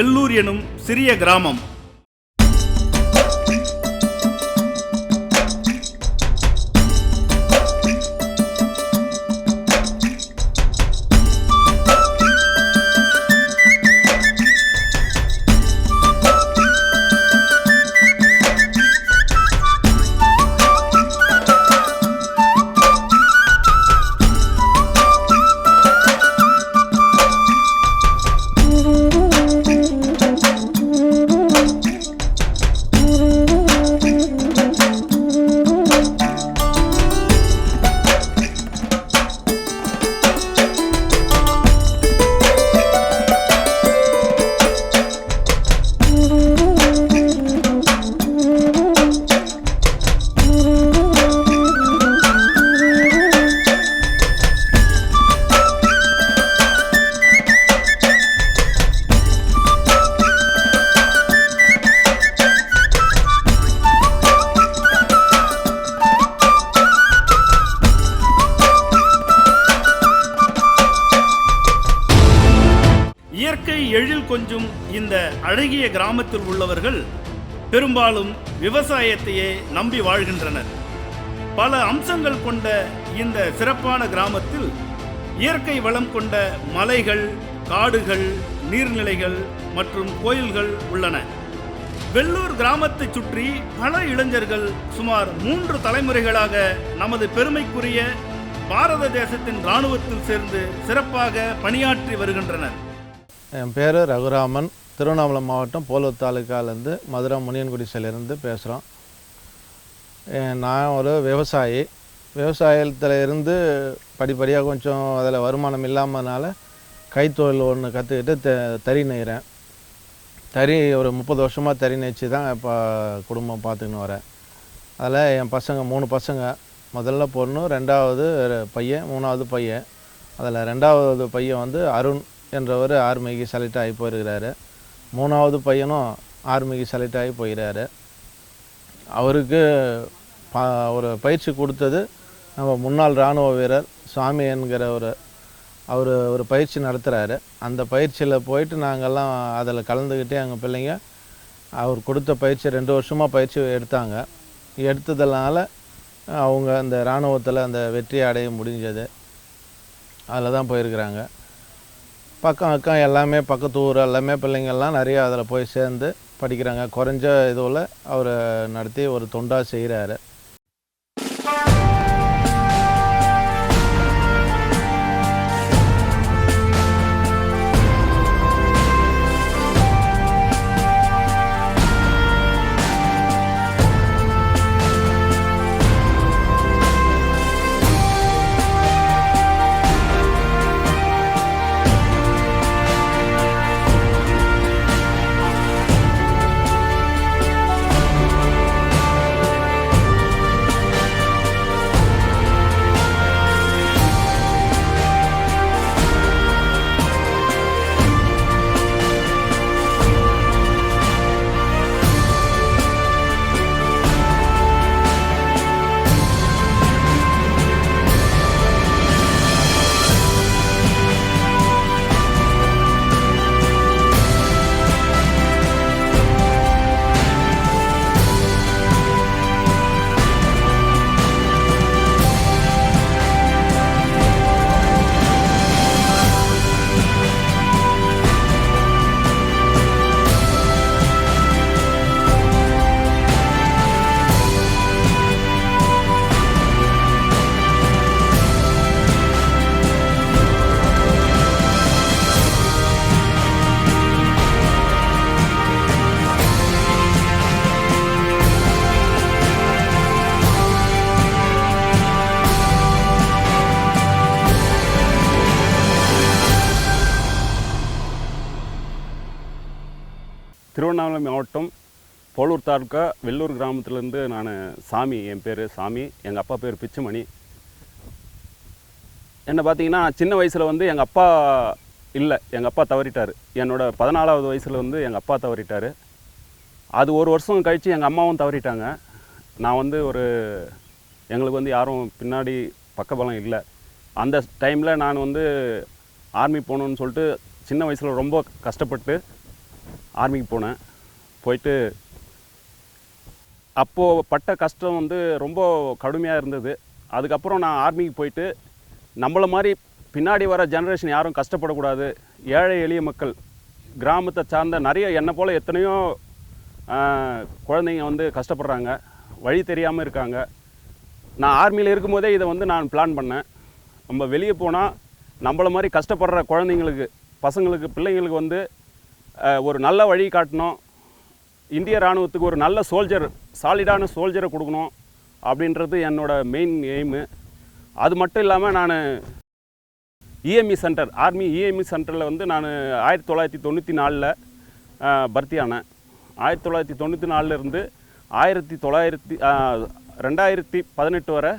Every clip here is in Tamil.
வெள்ளூர் எனும் சிறிய கிராமம். கொஞ்சும் இந்த அழகிய கிராமத்தில் உள்ளவர்கள் பெரும்பாலும் விவசாயத்தையே நம்பி வாழ்கின்றனர். பல அம்சங்கள் கொண்ட இந்த சிறப்பான கிராமத்தில் இயற்கை வளம் கொண்ட மலைகள் காடுகள் நீர்நிலைகள் மற்றும் கோயில்கள் உள்ளன. வெள்ளூர் கிராமத்தைச் சுற்றி பல இளைஞர்கள் சுமார் மூன்று தலைமுறைகளாக நமது பெருமைக்குரிய பாரத தேசத்தின் இராணுவத்தில் சேர்ந்து சிறப்பாக பணியாற்றி வருகின்றனர். என் பேர் ரகுராமன். திருவண்ணாமலை மாவட்டம் போலூர் தாலுக்காலேருந்து மதுரை முனியன்குடிசிலேருந்து பேசுகிறோம் நான் ஒரு விவசாயி. விவசாயத்தில் இருந்து படிப்படியாக கொஞ்சம் அதில் வருமானம் இல்லாமனால கைத்தொழில் ஒன்று கற்றுக்கிட்டு த தறி நெய்கிறேன் தறி ஒரு முப்பது வருஷமாக தறி நெய்ச்சி தான் இப்போ குடும்பம் பார்த்துக்கின்னு வரேன் அதில் என் பசங்க மூணு பசங்க. முதல்ல பொண்ணு ரெண்டாவது பையன் மூணாவது பையன். அதில் ரெண்டாவது பையன் வந்து அருண். என்றவர் ஆர்மிக்கு செலக்ட் ஆகி போயிருக்கிறாரு. மூணாவது பையனும் ஆர்மிக்கு செலக்ட் ஆகி போயிறாரு. அவருக்கு பா ஒரு பயிற்சி கொடுத்தது நம்ம முன்னாள் இராணுவ வீரர் சுவாமி என்கிற ஒரு அவர் ஒரு பயிற்சி நடத்துகிறாரு அந்த பயிற்சியில் போயிட்டு நாங்கள்லாம் அதில் கலந்துக்கிட்டே எங்கள் பிள்ளைங்க அவர் கொடுத்த பயிற்சி ரெண்டு வருஷமாக பயிற்சி எடுத்தாங்க. எடுத்ததுனால அவங்க அந்த இராணுவத்தில் அந்த வெற்றி அடைய முடிஞ்சது. அதில் தான் போயிருக்கிறாங்க. பக்கம் அக்கம் எல்லாமே பக்கத்து ஊர் எல்லாமே பிள்ளைங்கள்லாம் நிறையா அதில் போய் சேர்ந்து படிக்கிறாங்க. குறைஞ்ச இதுவில் அவர் நடத்தி ஒரு தொண்டாக செய்கிறாரு திருவண்ணாமலை மாவட்டம் போலூர் தாலுக்கா வெள்ளூர் கிராமத்துலேருந்து நான் சாமி என் பேர் சாமி எங்கள் அப்பா பேர் பிச்சுமணி. என்னை பார்த்தீங்கன்னா சின்ன வயசில் வந்து எங்கள் அப்பா இல்லை எங்கள் அப்பா தவறிட்டார். என்னோட பதினாலாவது வயசில் வந்து எங்கள் அப்பா தவறிட்டார். அது ஒரு வருஷம் கழித்து எங்கள் அம்மாவும் தவறிட்டாங்க. நான் வந்து ஒரு எங்களுக்கு வந்து யாரும் பின்னாடி பக்கபலம் இல்லை. அந்த டைமில் நான் வந்து ஆர்மி போகணுன்னு சொல்லிட்டு சின்ன வயசில் ரொம்ப கஷ்டப்பட்டு ஆர்மிக்கு போனேன். போயிட்டு அப்போது பட்ட கஷ்டம் வந்து ரொம்ப கடுமையாக இருந்தது. அதுக்கப்புறம் நான் ஆர்மிக்கு போயிட்டு நம்மள மாதிரி பின்னாடி வர ஜெனரேஷன் யாரும் கஷ்டப்படக்கூடாது. ஏழை எளிய மக்கள் கிராமத்தை சார்ந்த நிறைய என்னை போல் எத்தனையோ குழந்தைங்க வந்து கஷ்டப்படுறாங்க. வழி தெரியாமல் இருக்காங்க. நான் ஆர்மியில் இருக்கும்போதே இதை வந்து நான் பிளான் பண்ணேன். நம்ம வெளியே போனால் நம்மள மாதிரி கஷ்டப்படுற குழந்தைங்களுக்கு பசங்களுக்கு பிள்ளைங்களுக்கு வந்து ஒரு நல்ல வழி காட்டணும். இந்திய இராணுவத்துக்கு ஒரு நல்ல சோல்ஜர் சாலிடான சோல்ஜரை கொடுக்கணும் அப்படின்றது என்னோட மெயின் எய்மு அது மட்டும் இல்லாமல் நான் இஎம்இ சென்டர் ஆர்மி இஎம்இ சென்டரில் வந்து நான் ஆயிரத்தி தொள்ளாயிரத்தி தொண்ணூற்றி நாலில் பர்த்தி ஆனேன். ஆயிரத்தி தொள்ளாயிரத்தி தொண்ணூற்றி நாலுலேருந்து ஆயிரத்தி தொள்ளாயிரத்தி ரெண்டாயிரத்தி பதினெட்டு வரை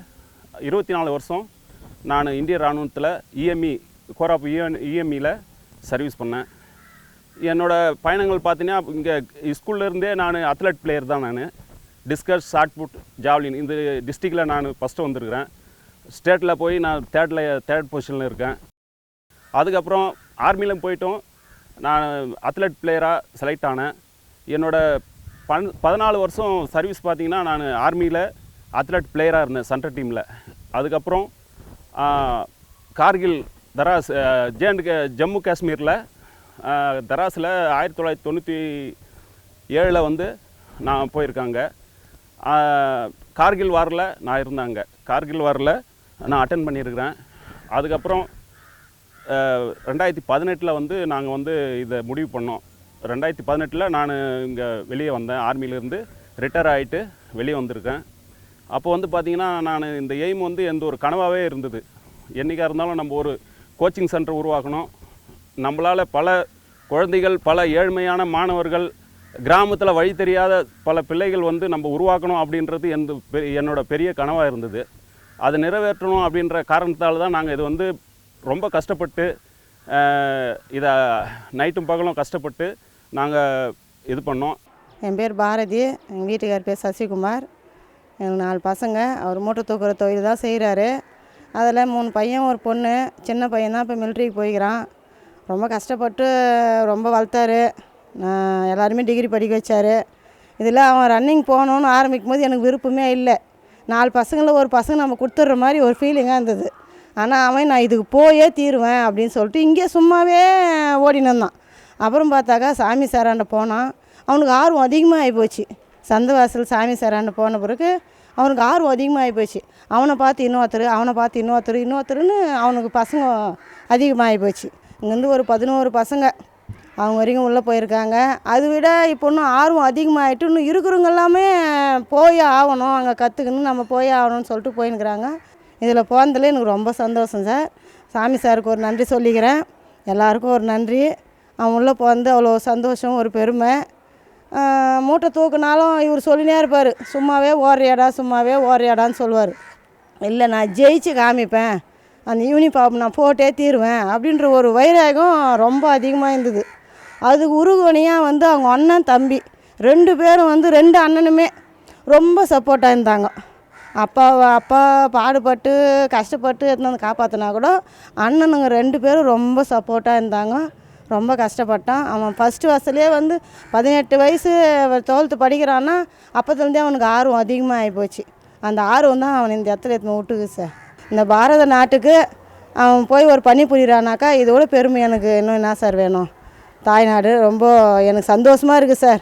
இருபத்தி நாலு வருஷம் நான் இந்திய இராணுவத்தில் இஎம்இ கோராப் இஎம்இயில் சர்வீஸ் பண்ணேன். என்னோட பயணங்கள் பார்த்தீங்கன்னா இங்கே ஸ்கூல்லேருந்தே நான் அத்லெட் பிளேயர் தான் நான். டிஸ்கஸ் ஷார்ட் புட் ஜாவ்லின் இந்த டிஸ்ட்ரிக்டில் நான் ஃபஸ்ட்டு வந்திருக்கிறேன். ஸ்டேட்டில் போய் நான் தேர்டில் தேர்ட் பொசிஷனில் இருக்கேன். அதுக்கப்புறம் ஆர்மியில் போயிட்டும். நான் அத்லெட் பிளேயராக செலக்ட் ஆனேன். என்னோட பன் பதினாலு வருஷம் சர்வீஸ் பார்த்திங்கன்னா நான் ஆர்மியில் அத்லெட் பிளேயராக இருந்தேன் சென்ட்ரல் டீமில் அதுக்கப்புறம் கார்கில் தராஸ் ஜே அண்ட் ஜம்மு காஷ்மீரில் தராஸில் ஆயிரத்தி தொள்ளாயிரத்தி தொண்ணூற்றி ஏழில் வந்து நான் போயிருக்காங்க. கார்கில் வாரில் நான் இருந்தாங்க. கார்கில் வாரில் நான் அட்டன் பண்ணியிருக்கிறேன். அதுக்கப்புறம் ரெண்டாயிரத்தி பதினெட்டில் வந்து நாங்கள் வந்து இதை முடிவு பண்ணோம். ரெண்டாயிரத்தி பதினெட்டில் நான் இங்கே வெளியே வந்தேன். ஆர்மியிலேருந்து ரிட்டையர் ஆகிட்டு வெளியே வந்திருக்கேன். அப்போ வந்து பார்த்திங்கன்னா நான் இந்த எய்ம் வந்து எந்த ஒரு கனவாகவே இருந்தது. என்றைக்காக இருந்தாலும் நம்ம ஒரு கோச்சிங் சென்டர் உருவாக்கணும். நம்மளால் பல குழந்தைகள் பல ஏழ்மையான மாணவர்கள் கிராமத்தில் வழி தெரியாத பல பிள்ளைகள் வந்து நம்ம உருவாக்கணும் அப்படின்றது எந்த பெ- பெரிய கனவாக இருந்தது. அதை நிறைவேற்றணும் அப்படின்ற காரணத்தால் தான் நாங்கள் இது வந்து ரொம்ப கஷ்டப்பட்டு இதை நைட்டும் பகலும் கஷ்டப்பட்டு நாங்கள் இது பண்ணோம். என் பேர் பாரதி எங்கள் வீட்டுக்கார் பேர் சசிகுமார். எனக்கு நாலு பசங்க அவர் மூட்டை தூக்குற தொழில் தான் செய்கிறாரு அதில் மூணு பையன் ஒரு பொண்ணு சின்ன பையன் தான் இப்போ மிலிட்ரிக்கு போய்க்கிறான். ரொம்ப கஷ்டப்பட்டு ரொம்ப வளர்த்தாரு. நான் எல்லாருமே டிகிரி படிக்க வச்சார். இதில் அவன் ரன்னிங் போகணுன்னு ஆரம்பிக்கும் போது எனக்கு விருப்பமே இல்லை. நாலு பசங்களில் ஒரு பசங்க நம்ம கொடுத்துட்ற மாதிரி ஒரு ஃபீலிங்காக இருந்தது. ஆனால் அவன் நான் இதுக்கு போயே தீருவேன் அப்படின்னு சொல்லிட்டு இங்கே சும்மாவே ஓடினு அப்புறம் பார்த்தாக்கா சாமி சாராண்ட போனான். அவனுக்கு ஆர்வம் அதிகமாக ஆகிப்போச்சு சந்தவாசல் சாமி சாராண்ட போன பிறகு அவனுக்கு ஆர்வம் அதிகமாக ஆகிப்போச்சு அவனை பார்த்து இன்னொருத்தர் அவனை பார்த்து இன்னொருத்தர் இன்னொருத்தருன்னு அவனுக்கு பசங்க அதிகமாகி போச்சு. இங்கேருந்து ஒரு பதினோரு பசங்க. அவங்க வரைக்கும் உள்ளே போயிருக்காங்க. அதை விட இப்போ இன்னும் ஆர்வம் அதிகமாகிட்டு இன்னும் இருக்கிறவங்க எல்லாமே போய் ஆகணும். அங்கே கற்றுக்கணும் நம்ம போய் ஆகணும்னு சொல்லிட்டு போயின்னுக்குறாங்க. இதில் போனதில் எனக்கு ரொம்ப சந்தோஷம் சார். சாமி சாருக்கு ஒரு நன்றி சொல்லிக்கிறேன். எல்லாருக்கும் ஒரு நன்றி. அவன் உள்ளே போந்து அவ்வளோ சந்தோஷம் ஒரு பெருமை. மூட்டை தூக்குனாலும் இவர் சொல்லினே இருப்பார். சும்மாவே ஓடுறியாடா சும்மாவே ஓடுறியாடான்னு சொல்லுவார். இல்லை நான் ஜெயிச்சு காமிப்பேன். அந்த யூனிஃபார்ம் நான் போட்டே தீருவேன் அப்படின்ற ஒரு வைராகம் ரொம்ப அதிகமாக இருந்தது. அதுக்கு உருகோணியாக வந்து அவங்க அண்ணன் தம்பி ரெண்டு பேரும் வந்து ரெண்டு அண்ணனுமே ரொம்ப சப்போர்ட்டாக இருந்தாங்க. அப்பா அப்பா பாடுபட்டு கஷ்டப்பட்டு எடுத்துன்னு வந்து காப்பாற்றினா கூட அண்ணனுங்க ரெண்டு பேரும் ரொம்ப சப்போர்ட்டாக இருந்தாங்க. ரொம்ப கஷ்டப்பட்டான். அவன் ஃபஸ்ட்டு வயசுலேயே வந்து பதினெட்டு வயசு டுவெல்த்து படிக்கிறான்னா அப்போத்துலேருந்தே அவனுக்கு ஆர்வம் அதிகமாக ஆகிப்போச்சு அந்த ஆர்வம் தான் அவன் இந்த இடத்துல எடுத்துன்னு விட்டுக்கு சார் இந்த பாரத நாட்டுக்கு அவன் போய் ஒரு பணி புரிகிறானாக்கா இதோட பெருமை எனக்கு இன்னும் என்ன சார் வேணும்? தாய்நாடு ரொம்ப எனக்கு சந்தோஷமாக இருக்குது சார்.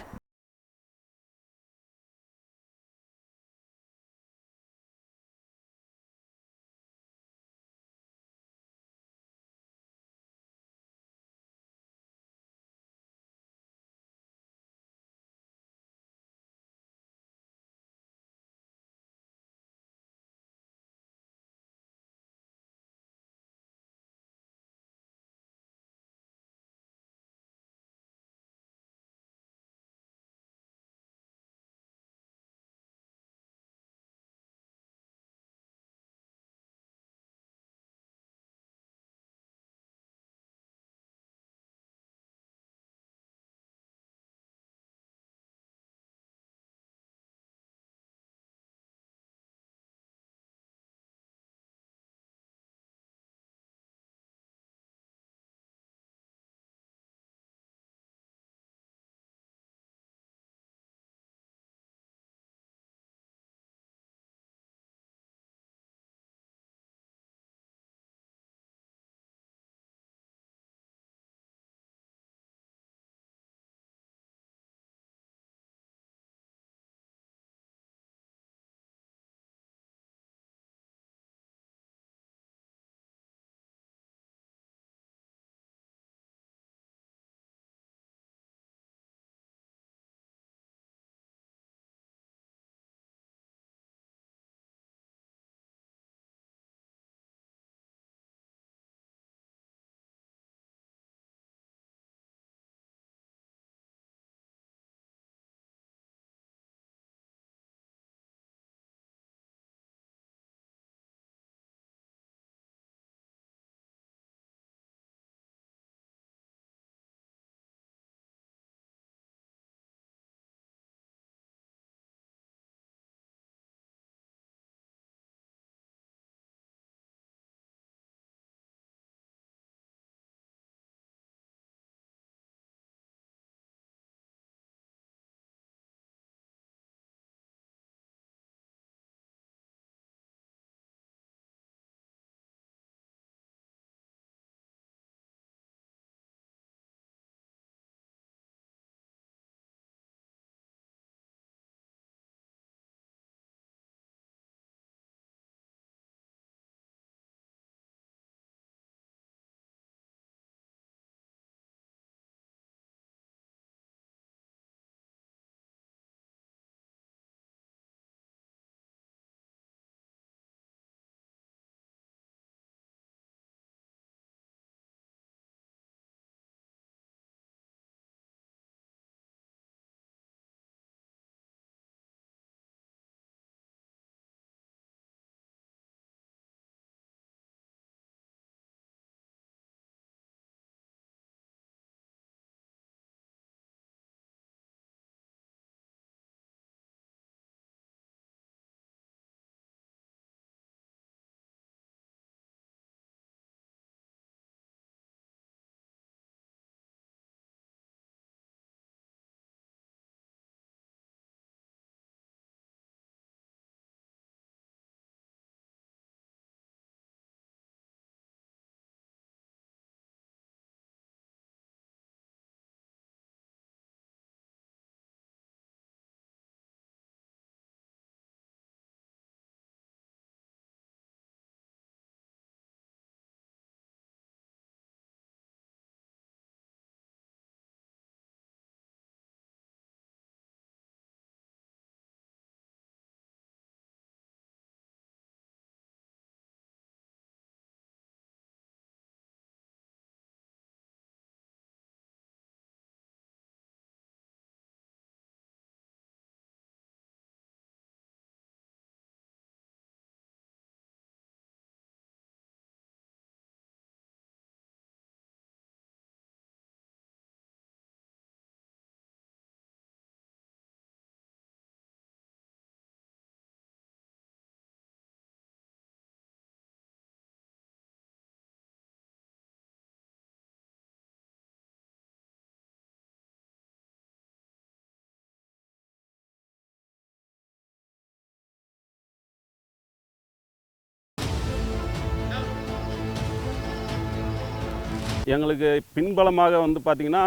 எங்களுக்கு பின்பலமாக வந்து பார்த்திங்கன்னா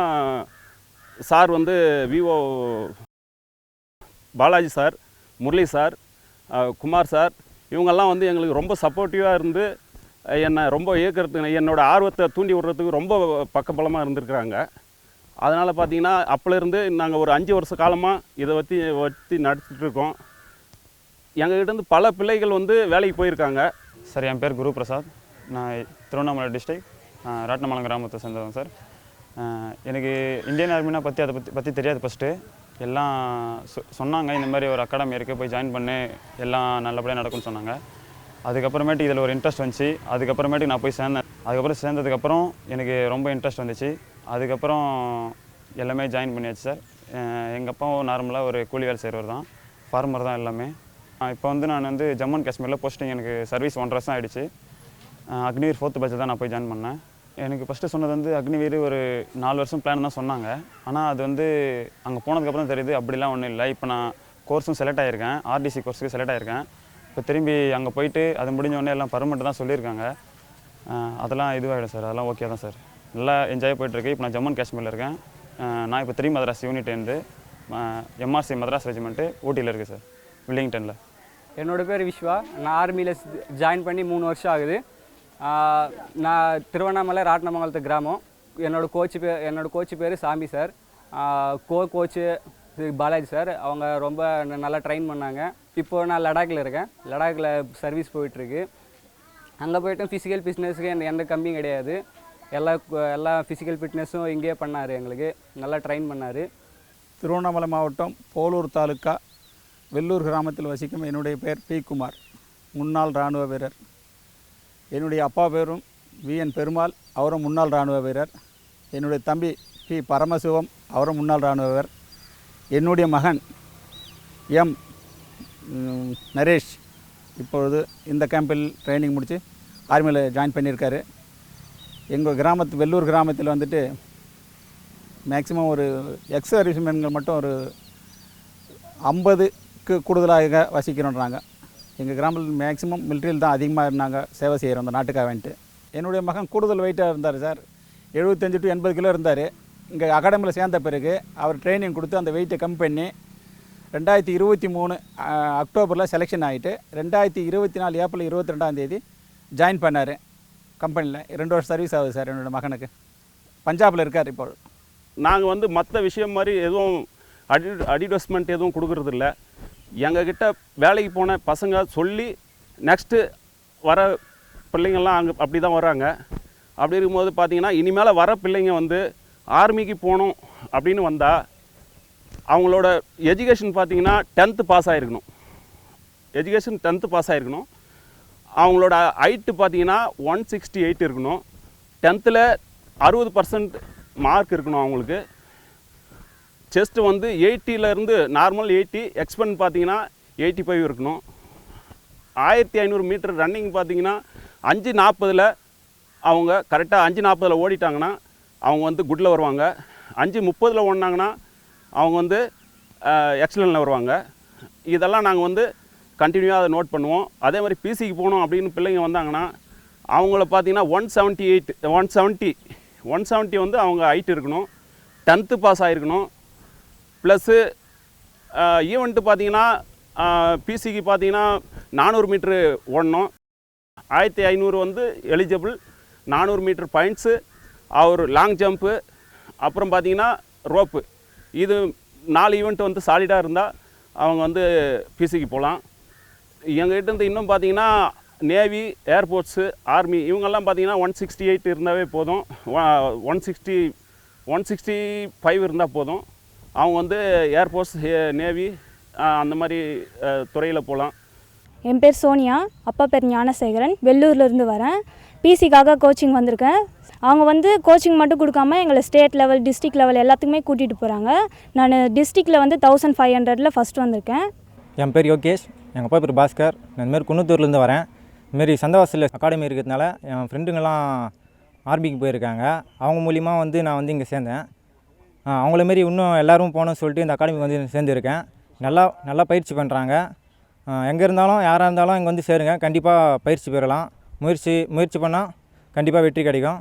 சார் வந்து Vivo Balaji sir Murali sir Kumar sir இவங்கெல்லாம் வந்து எங்களுக்கு ரொம்ப சப்போர்ட்டிவாக இருந்து என்னை ரொம்ப இயக்கிறதுக்கு என்னோடய ஆர்வத்தை தூண்டி விடுறதுக்கு ரொம்ப பக்கபலமாக இருந்திருக்கிறாங்க. அதனால் பார்த்திங்கன்னா அப்போலேருந்து நாங்கள் ஒரு அஞ்சு வருஷ காலமாக இதை வச்சு வச்சு நடத்திட்டுருக்கோம். எங்கள்கிட்டருந்து பல பிள்ளைகள் வந்து வேலைக்கு போயிருக்காங்க. சார் என் பேர் குரு பிரசாத் நான் திருவண்ணாமலை டிஸ்ட்ரிக்ட் ராட்னமலம் கிராமத்தை சேர்ந்தவங்க சார். எனக்கு இந்தியன் ஆர்மினா பற்றி அதை பற்றி பற்றி தெரியாது ஃபஸ்ட்டு எல்லாம் சொ- சொன்னாங்க இந்த மாதிரி ஒரு அகாடமி இருக்குது போய் ஜாயின் பண்ணு எல்லாம் நல்லபடியாக நடக்கும்னு சொன்னாங்க. அதுக்கப்புறமேட்டு இதில் ஒரு இன்ட்ரெஸ்ட் வந்துச்சு. அதுக்கப்புறமேட்டு நான் போய் சேர்ந்தேன். அதுக்கப்புறம் சேர்ந்ததுக்கப்புறம் எனக்கு ரொம்ப இன்ட்ரெஸ்ட் வந்துச்சு. அதுக்கப்புறம் எல்லாமே ஜாயின் பண்ணியாச்சு சார். எங்கள் அப்பாவும் நார்மலாக ஒரு கூலி வேலை செய்கிறவர் தான். ஃபார்மர் தான் எல்லாமே. இப்போ வந்து நான் வந்து ஜம்மு அண்ட் காஷ்மீரில் போஸ்டிங் எனக்கு சர்வீஸ் ஒன்றரை வருஷம் ஆகிடுச்சு அஹ் அக்னிவீர் ஃபோர்த்து பேட்ச் தான் நான் போய் ஜாயின் பண்ணேன். எனக்கு ஃபஸ்ட்டு சொன்னது வந்து அக்னிவேர் ஒரு நாலு வருஷம் பிளான் தான் சொன்னாங்க. ஆனால் அது வந்து அங்கே போனதுக்கப்புறம் தெரியுது அப்படிலாம் ஒன்றும் இல்லை. இப்போ நான் கோர்ஸும் செலக்ட் ஆகியிருக்கேன் ஆர்டிசி கோர்ஸுக்கு செலக்ட் ஆகிருக்கேன் இப்போ திரும்பி அங்கே போயிட்டு அது முடிஞ்ச உடனே எல்லாம் பர்மனெண்ட் தான் சொல்லியிருக்காங்க. அதெல்லாம் இதுவாகிடும் சார். அதெல்லாம் ஓகே தான் சார். நல்லா என்ஜாய் போயிட்டுருக்கு. இப்போ நான் ஜம்மு அண்ட் காஷ்மீரில் இருக்கேன். நான் இப்போ திரும்பி மதராஸ் யூனிட்லேருந்து எம்ஆர்சி மதராஸ் ரெஜிமெண்ட்டு ஊட்டியில் இருக்குது சார். வில்லிங்டனில் என்னோடய பேர் விஸ்வா நான் ஆர்மியில் ஜாயின் பண்ணி மூணு வருஷம் ஆகுது. நான் திருவண்ணாமலை ராட்டினமங்கலத்து கிராமம். என்னோட கோச்சு பேர் என்னோட கோச்சு பேர் Swamy sir. Co coach Balaji sir. அவங்க ரொம்ப நல்லா ட்ரெயின் பண்ணாங்க. இப்போது நான் லடாக்கில் இருக்கேன். லடாக்கில் சர்வீஸ் போயிட்டுருக்கு. அங்கே போய்ட்டும் ஃபிசிக்கல் ஃபிட்னஸுக்கு எந்த எந்த கம்மியும் கிடையாது. எல்லா எல்லா ஃபிசிக்கல் ஃபிட்னஸும் இங்கேயே பண்ணார் எங்களுக்கு. நல்லா ட்ரெயின் பண்ணார். திருவண்ணாமலை மாவட்டம் போலூர் தாலுக்கா வெள்ளூர் கிராமத்தில் வசிக்கும் என்னுடைய பெயர் பி. குமார். முன்னாள் இராணுவ வீரர். என்னுடைய அப்பா பேரும் வி. என். பெருமாள் அவரும் முன்னாள் இராணுவ வீரர். என்னுடைய தம்பி பி. பரமசிவம் அவரும் முன்னாள் இராணுவ வீரர். என்னுடைய மகன் எம். நரேஷ் இப்பொழுது இந்த கேம்பில் ட்ரைனிங் முடித்து ஆர்மியில் ஜாயின் பண்ணியிருக்காரு. எங்கள் கிராமத்து வெள்ளூர் கிராமத்தில் வந்துட்டு மேக்ஸிமம் ஒரு எக்ஸ் சர்வீஸ்மேன்கள் மட்டும் ஒரு ஐம்பதுக்கு கூடுதலாக வசிக்கிறோன்றாங்க. எங்கள் கிராமத்தில் மேக்ஸிமம் மிலிட்ரியில் தான் அதிகமாக இருந்தாங்க சேவை செய்கிறோம் அந்த நாட்டுக்காக வேண்ட்டு. என்னுடைய மகன் கூடுதல் வெயிட்டாக இருந்தார் சார். எழுபத்தஞ்சு டு எண்பது கிலோ இருந்தார். இங்கே அகாடமியில் சேர்ந்த பிறகு அவர் ட்ரைனிங் கொடுத்து அந்த வெயிட்டை கம்மி பண்ணி ரெண்டாயிரத்தி இருபத்தி மூணு அக்டோபரில் செலெக்ஷன் ஆகிட்டு ரெண்டாயிரத்தி இருபத்தி நாலு ஏப்ரல் இருபத்தி ரெண்டாம் தேதி ஜாயின் பண்ணார். கம்பெனியில் ரெண்டு வருஷம் சர்வீஸ் ஆகுது சார் என்னோட மகனுக்கு. பஞ்சாபில் இருக்கார் இப்போ. நாங்கள் வந்து மற்ற விஷயம் மாதிரி எதுவும் அடி அட்வர்டைஸ்மெண்ட் எதுவும் கொடுக்குறதில்ல. எங்ககிட்ட வேலைக்கு போன பசங்க சொல்லி நெக்ஸ்ட்டு வர பிள்ளைங்கள்லாம் அங்கே அப்படி தான் வராங்க அப்படி இருக்கும்போது பார்த்தீங்கன்னா இனிமேல் வர பிள்ளைங்க வந்து ஆர்மிக்கு போகணும் அப்படின்னு வந்தால் அவங்களோட எஜுகேஷன் பார்த்தீங்கன்னா டென்த்து பாஸ் ஆகிருக்கணும் எஜுகேஷன் டென்த்து பாஸ் ஆகிருக்கணும் அவங்களோட ஹைட்டு பார்த்தீங்கன்னா ஒன் சிக்ஸ்டி எயிட் இருக்கணும் டென்த்தில் அறுபது பர்சன்ட் மார்க் இருக்கணும் அவங்களுக்கு. செஸ்ட்டு வந்து 80 ல இருந்து நார்மல் எயிட்டி எக்ஸ்பென்ட் பார்த்தீங்கன்னா எயிட்டி ஃபைவ் இருக்கணும். ஆயிரத்தி ஐநூறு மீட்டர் ரன்னிங் பார்த்தீங்கன்னா அஞ்சு நாற்பதில் அவங்க கரெக்டாக அஞ்சு நாற்பதில் ஓடிட்டாங்கன்னா அவங்க வந்து குட்டில் வருவாங்க. அஞ்சு முப்பதில் ஓடினாங்கன்னா அவங்க வந்து எக்ஸலனில் வருவாங்க. இதெல்லாம் நாங்கள் வந்து கண்டினியூவாக அதை நோட் பண்ணுவோம். அதே மாதிரி பிசிக்கு போகணும் அப்படின்னு பிள்ளைங்க வந்தாங்கன்னா அவங்கள பார்த்தீங்கன்னா one seventy eight one seventy one seventy வந்து அவங்க ஹைட் இருக்கணும். டென்த்து பாஸ் ஆகிருக்கணும் ப்ளஸ்ஸு ஈவெண்ட்டு பார்த்தீங்கன்னா பிசிக்கு பார்த்தீங்கன்னா நானூறு மீட்ரு ஓடணும். ஆயிரத்தி ஐநூறு வந்து எலிஜிபிள் நானூறு மீட்ரு பாயிண்ட்ஸு அவர் லாங் ஜம்ப்பு அப்புறம் பார்த்தீங்கன்னா ரோப்பு இது நாலு ஈவெண்ட் வந்து சாலிடாக இருந்தால் அவங்க வந்து பிசிக்கு போகலாம் எங்கள்கிட்ட இருந்து இன்னும் பார்த்தீங்கன்னா நேவி ஏர்போர்ட்ஸு ஆர்மி இவங்கெல்லாம் பார்த்தீங்கன்னா ஒன் சிக்ஸ்டி எயிட் இருந்தாவே போதும். One sixty one sixty five இருந்தால் போதும். அவங்க வந்து ஏர்போர்ட்ஸ் நேவி அந்த மாதிரி துறையில் போகலாம் என் பேர் சோனியா அப்பா பேர் ஞானசேகரன் வெள்ளூர்லேருந்து வரேன். பிசிக்காக கோச்சிங் வந்திருக்கேன். அவங்க வந்து கோச்சிங் மட்டும் கொடுக்காம எங்களை ஸ்டேட் லெவல் டிஸ்ட்ரிக்ட் லெவல் எல்லாத்துக்குமே கூட்டிகிட்டு போகிறாங்க நான் டிஸ்ட்ரிக்டில் வந்து தௌசண்ட் ஃபைவ் ஹண்ட்ரடில் ஃபஸ்ட் வந்திருக்கேன். என் பேர் யோகேஷ் எங்கள் அப்பா பேர் பாஸ்கர். நான் இந்தமாரி குன்னத்தூர்லேருந்து வரேன். இதுமாரி சந்தவாசலில் அகாடமி இருக்கிறதுனால என் ஃப்ரெண்டுங்கெல்லாம் ஆர்பிக்கு போயிருக்காங்க. அவங்க மூலிமா வந்து நான் வந்து இங்கே சேர்ந்தேன். அவங்கள மாரி இன்னும் எல்லோரும் போகணும்னு சொல்லிட்டு இந்த அகாடமிக்கு வந்து சேர்ந்துருக்கேன். நல்லா நல்லா பயிற்சி பண்ணுறாங்க எங்கே இருந்தாலும் யாராக இருந்தாலும் இங்கே வந்து சேருங்க. கண்டிப்பாக பயிற்சி பெறலாம். முயற்சி முயற்சி பண்ணால் கண்டிப்பாக வெற்றி கிடைக்கும்.